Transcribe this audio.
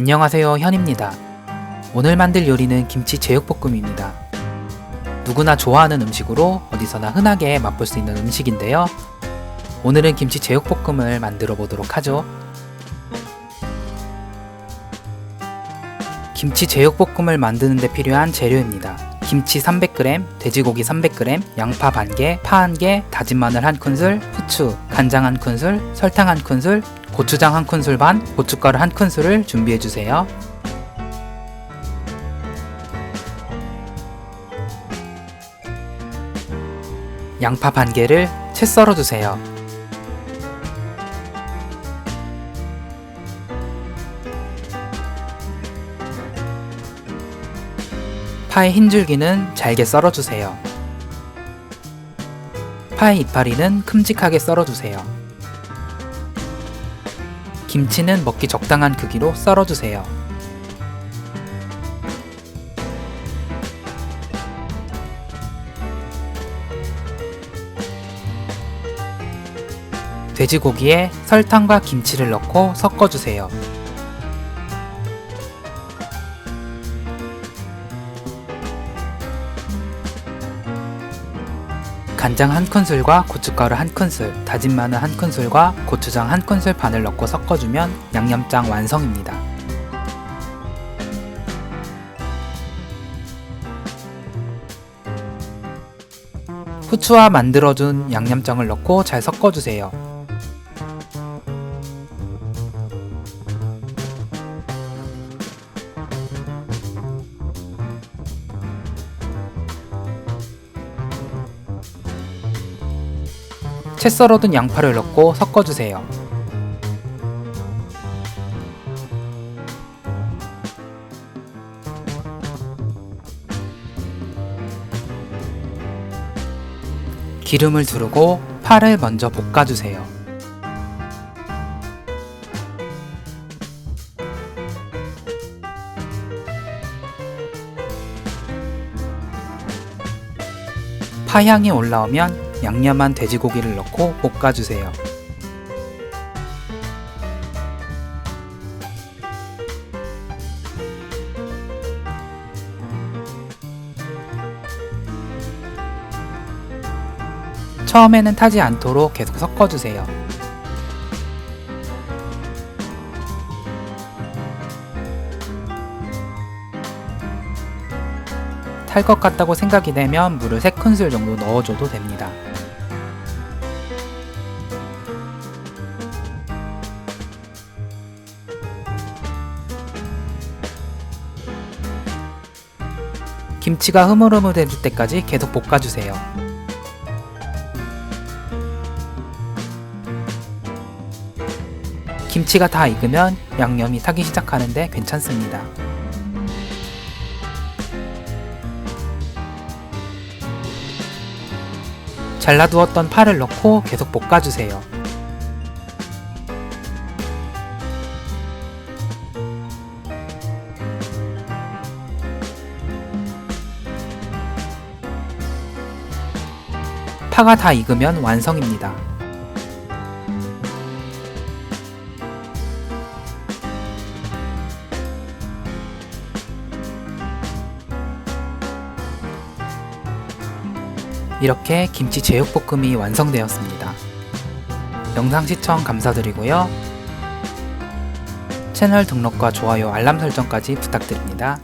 안녕하세요 현입니다. 오늘 만들 요리는 김치 제육볶음입니다. 누구나 좋아하는 음식으로 어디서나 흔하게 맛볼 수 있는 음식인데요. 오늘은 김치 제육볶음을 만들어 보도록 하죠. 김치 제육볶음을 만드는 데 필요한 재료입니다. 김치 300g, 돼지고기 300g, 양파 반개, 파 1개, 다진 마늘 1큰술, 후추, 간장 1큰술, 설탕 1큰술, 고추장 1큰술 반, 고춧가루 1큰술을 준비해 주세요. 양파 반 개를 채 썰어 주세요. 파의 흰 줄기는 잘게 썰어 주세요. 파의 이파리는 큼직하게 썰어 주세요. 김치는 먹기 적당한 크기로 썰어주세요. 돼지고기에 설탕과 김치를 넣고 섞어주세요. 간장 한 큰술과 고춧가루 한 큰술, 다진 마늘 한 큰술과 고추장 한 큰술 반을 넣고 섞어주면 양념장 완성입니다. 후추와 만들어준 양념장을 넣고 잘 섞어주세요. 채 썰어둔 양파를 넣고 섞어주세요. 기름을 두르고 파를 먼저 볶아주세요. 파향이 올라오면 양념한 돼지고기를 넣고 볶아주세요. 처음에는 타지 않도록 계속 섞어주세요. 탈 것 같다고 생각이 되면 물을 3큰술 정도 넣어줘도 됩니다. 김치가 흐물흐물해질 때까지 계속 볶아주세요. 김치가 다 익으면 양념이 타기 시작하는데 괜찮습니다. 잘라두었던 파를 넣고 계속 볶아주세요. 파가 다 익으면 완성입니다. 이렇게 김치 제육볶음이 완성되었습니다. 영상 시청 감사드리고요. 채널 등록과 좋아요, 알람 설정까지 부탁드립니다.